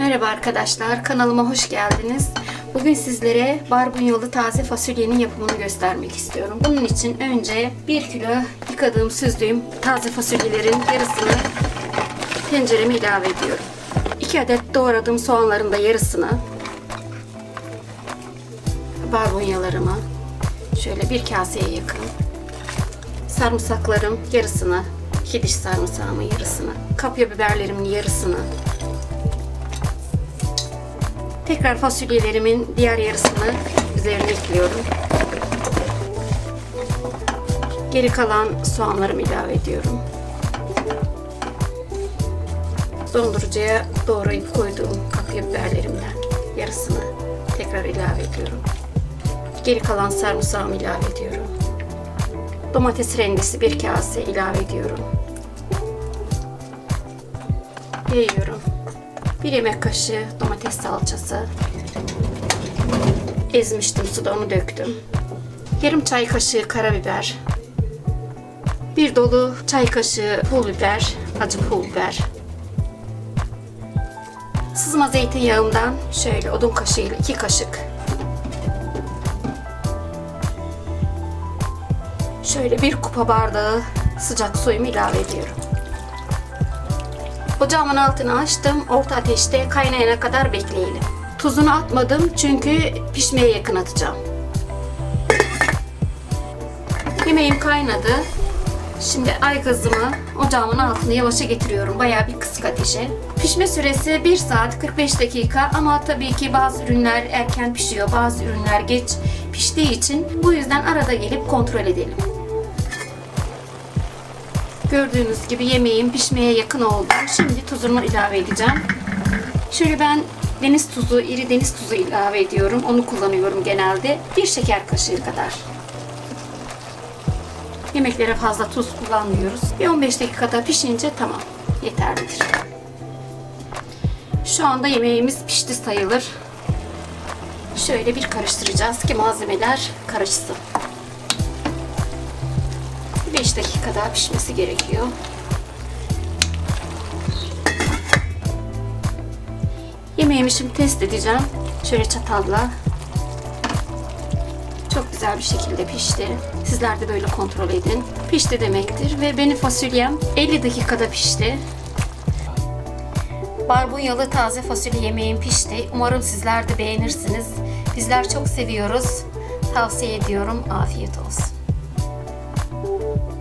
Merhaba arkadaşlar, kanalıma hoş geldiniz. Bugün sizlere barbunyolu taze fasulyenin yapımını göstermek istiyorum. Bunun için önce 1 kilo yıkadığım, süzdüğüm taze fasulyelerin yarısını tencereme ilave ediyorum. 2 adet doğradığım soğanların da yarısını barbunyalarıma şöyle bir kaseye yakın sarımsaklarım yarısını, 2 diş sarımsağımın yarısını, kapya biberlerimin yarısını, Tekrar fasulyelerimin diğer yarısını üzerine ekliyorum. Geri kalan soğanlarımı ilave ediyorum. Dondurucuya doğrayıp koyduğum kapya biberlerimden yarısını tekrar ilave ediyorum. Geri kalan sarımsağımı ilave ediyorum. Domates rendesi bir kase ilave ediyorum. Yayıyorum. 1 yemek kaşığı domates salçası. Ezmiştim suda onu döktüm. Yarım çay kaşığı karabiber. Bir dolu çay kaşığı pul biber, acı pul biber. Sızma zeytinyağımdan şöyle odun kaşığıyla 2 kaşık. Şöyle bir kupa bardağı sıcak suyumu ilave ediyorum. Ocağımın altını açtım. Orta ateşte kaynayana kadar bekleyelim. Tuzunu atmadım çünkü pişmeye yakın atacağım. Yemeğim kaynadı. Şimdi ay gazımı ocağımın altına yavaşa getiriyorum. Bayağı bir kısık ateşe. Pişme süresi 1 saat 45 dakika ama tabii ki bazı ürünler erken pişiyor, bazı ürünler geç piştiği için bu yüzden arada gelip kontrol edelim. Gördüğünüz gibi yemeğim pişmeye yakın oldu. Şimdi tuzunu ilave edeceğim. Şöyle ben deniz tuzu, iri deniz tuzu ilave ediyorum. Onu kullanıyorum genelde. Bir şeker kaşığı kadar. Yemeklere fazla tuz kullanmıyoruz. Bir 15 dakikada pişince tamam. Yeterlidir. Şu anda yemeğimiz pişti sayılır. Şöyle bir karıştıracağız ki malzemeler karışsın. 5 dakika daha pişmesi gerekiyor. Yemeğimi şimdi test edeceğim. Şöyle çatalla. Çok güzel bir şekilde pişti. Sizler de böyle kontrol edin. Pişti demektir ve benim fasulyem 50 dakikada pişti. Barbunyalı taze fasulye yemeğim pişti. Umarım sizler de beğenirsiniz. Bizler çok seviyoruz. Tavsiye ediyorum. Afiyet olsun. you.